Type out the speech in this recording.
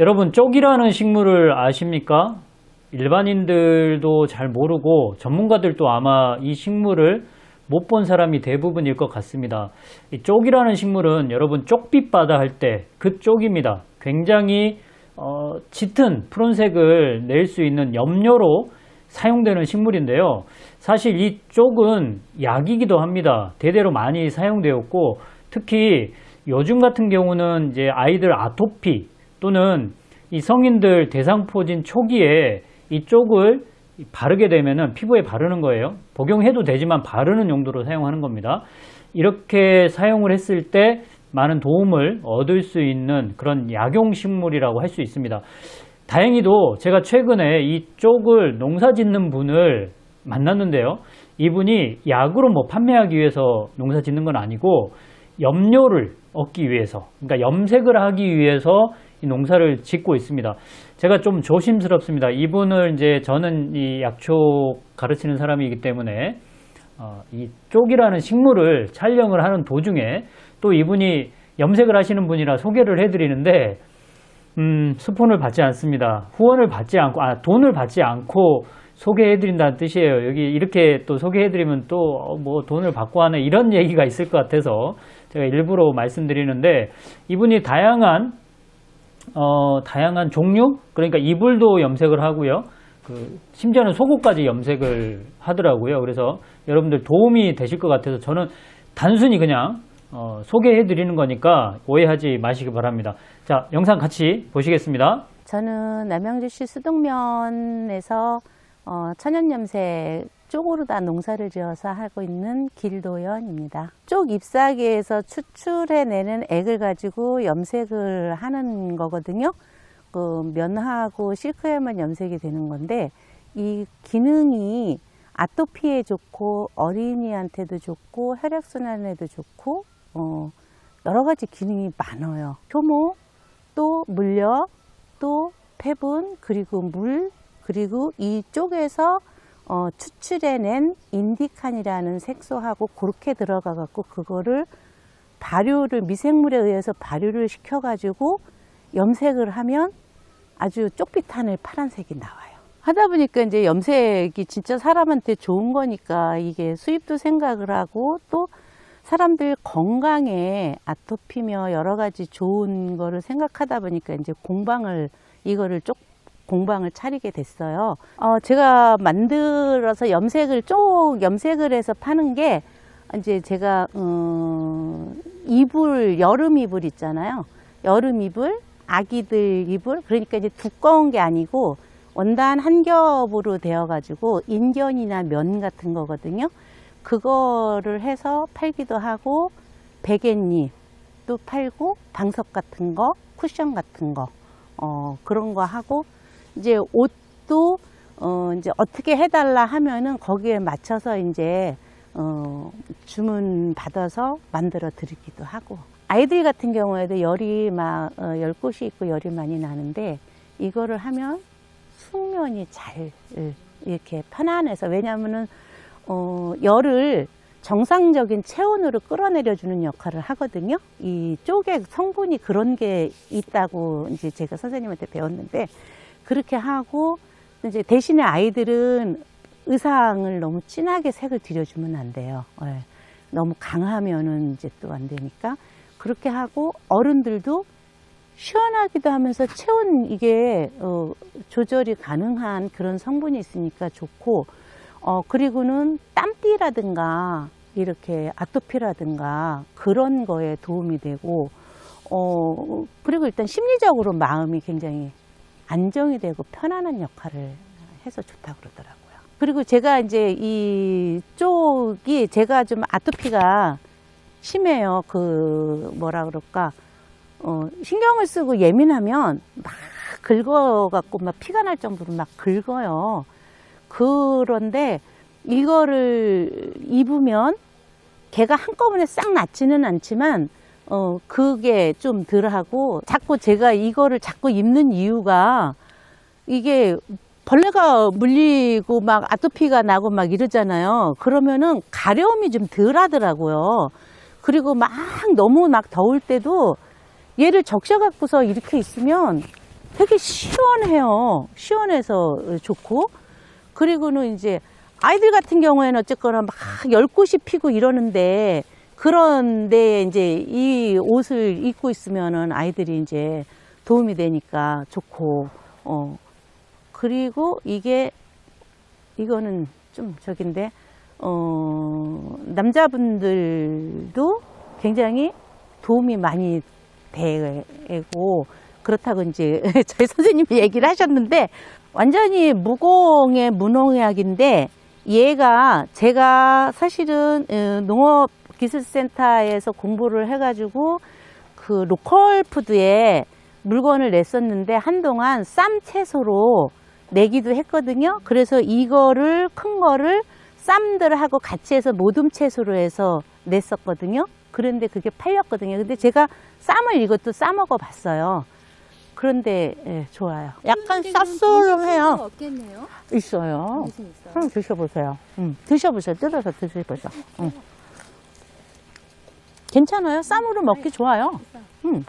여러분 쪽이라는 식물을 아십니까? 일반인들도 잘 모르고 전문가들도 아마 이 식물을 못 본 사람이 대부분일 것 같습니다. 이 쪽이라는 식물은 여러분 쪽빛바다 할 때 그 쪽입니다. 굉장히 어, 짙은 푸른색을 낼 수 있는 염료로 사용되는 식물인데요. 사실 이 쪽은 약이기도 합니다. 대대로 많이 사용되었고 특히 요즘 같은 경우는 이제 아이들 아토피 또는 이 성인들 대상포진 초기에 이쪽을 바르게 되면은 피부에 바르는 거예요. 복용해도 되지만 바르는 용도로 사용하는 겁니다. 이렇게 사용을 했을 때 많은 도움을 얻을 수 있는 그런 약용 식물이라고 할 수 있습니다. 다행히도 제가 최근에 이쪽을 농사 짓는 분을 만났는데요. 이분이 약으로 뭐 판매하기 위해서 농사 짓는 건 아니고 염료를 얻기 위해서, 그러니까 염색을 하기 위해서 이 농사를 짓고 있습니다. 제가 좀 조심스럽습니다. 이분을 이제 저는 이 약초 가르치는 사람이기 때문에 어, 이 쪽이라는 식물을 촬영을 하는 도중에 또 이분이 염색을 하시는 분이라 소개를 해드리는데 음, 스폰을 받지 않습니다. 후원을 받지 않고, 아, 돈을 받지 않고 소개해드린다는 뜻이에요. 여기 이렇게 또 소개해드리면 또 뭐 돈을 받고 하는 이런 얘기가 있을 것 같아서 제가 일부러 말씀드리는데 이분이 다양한, 어, 다양한 종류? 그러니까 이불도 염색을 하고요. 그, 심지어는 속옷까지 염색을 하더라고요. 그래서 여러분들 도움이 되실 것 같아서 저는 단순히 그냥 어, 소개해 드리는 거니까 오해하지 마시기 바랍니다. 자, 영상 같이 보시겠습니다. 저는 남양주시 수덕면에서 어, 천연염색 쪽으로 다 농사를 지어서 하고 있는 길도연입니다. 쪽 잎사귀에서 추출해내는 액을 가지고 염색을 하는 거거든요. 그 면하고 실크에만 염색이 되는 건데 이 기능이 아토피에 좋고 어린이한테도 좋고 혈액순환에도 좋고 어, 여러 가지 기능이 많아요. 효모, 또 물력, 또 폐분, 그리고 물, 그리고 이 쪽에서 어, 추출해낸 인디칸이라는 색소하고 그렇게 들어가 갖고 그거를 발효를 미생물에 의해서 발효를 시켜 가지고 염색을 하면 아주 쪽빛하늘 파란색이 나와요. 하다 보니까 이제 염색이 진짜 사람한테 좋은 거니까 이게 수입도 생각을 하고 또 사람들 건강에 아토피며 여러 가지 좋은 거를 생각하다 보니까 이제 공방을 이거를 쪽 공방을 차리게 됐어요. 어, 제가 만들어서 염색을 쪽 염색을 해서 파는 게 이제 제가 음, 이불 여름 이불 있잖아요. 여름 이불, 아기들 이불 그러니까 이제 두꺼운 게 아니고 원단 한 겹으로 되어 가지고 인견이나 면 같은 거거든요. 그거를 해서 팔기도 하고 베갯잎도 팔고 방석 같은 거, 쿠션 같은 거, 어, 그런 거 하고 이제 옷도 어, 이제 어떻게 해달라 하면은 거기에 맞춰서 이제 어, 주문 받아서 만들어 드리기도 하고 아이들 같은 경우에도 열이 막 어, 열 곳이 있고 열이 많이 나는데 이거를 하면 숙면이 잘 예, 이렇게 편안해서 왜냐하면은 어, 열을 정상적인 체온으로 끌어내려주는 역할을 하거든요. 이 쪽에 성분이 그런 게 있다고 이제 제가 선생님한테 배웠는데 그렇게 하고 이제 대신에 아이들은 의상을 너무 진하게 색을 들여주면 안 돼요. 예. 너무 강하면은 이제 또 안 되니까 그렇게 하고 어른들도 시원하기도 하면서 체온 이게 어, 조절이 가능한 그런 성분이 있으니까 좋고 어, 그리고는 땀띠라든가 이렇게 아토피라든가 그런 거에 도움이 되고 어, 그리고 일단 심리적으로 마음이 굉장히 안정이 되고 편안한 역할을 해서 좋다고 그러더라고요. 그리고 제가 이제 이 쪽이 제가 좀 아토피가 심해요. 그 뭐라 그럴까 어, 신경을 쓰고 예민하면 막 긁어갖고 막 피가 날 정도로 막 긁어요. 그런데 이거를 입으면 걔가 한꺼번에 싹 낫지는 않지만 어 그게 좀 덜하고 자꾸 제가 이거를 자꾸 입는 이유가 이게 벌레가 물리고 막 아토피가 나고 막 이러잖아요. 그러면은 가려움이 좀 덜 하더라고요. 그리고 막 너무 막 더울 때도 얘를 적셔 갖고서 이렇게 있으면 되게 시원해요. 시원해서 좋고. 그리고는 이제 아이들 같은 경우에는 어쨌거나 막 열꽃이 피고 이러는데 그런데 이제 이 옷을 입고 있으면은 아이들이 이제 도움이 되니까 좋고, 어. 그리고 이게 이거는 좀 저긴데, 어, 남자분들도 굉장히 도움이 많이 되고, 그렇다고 이제 저희 선생님이 얘기를 하셨는데, 완전히 무공의 무농약인데, 얘가 제가 사실은 어, 농업기술센터에서 공부를 해가지고, 그 로컬 푸드에 물건을 냈었는데, 한동안 쌈 채소로 내기도 했거든요. 그래서 이거를 큰 거를 쌈들하고 같이 해서 모둠 채소로 해서 냈었거든요. 그런데 그게 팔렸거든요. 근데 제가 쌈을 이것도 싸 먹어 봤어요. 그런데 예, 좋아요. 약간 쌉소름해요. 없겠네요. 있어요. 있어요? 한번 드셔보세요. 음, 드셔보세요. 뜯어서 드셔보세요. 음. 괜찮아요. 쌈으로 먹기 좋아요. 음.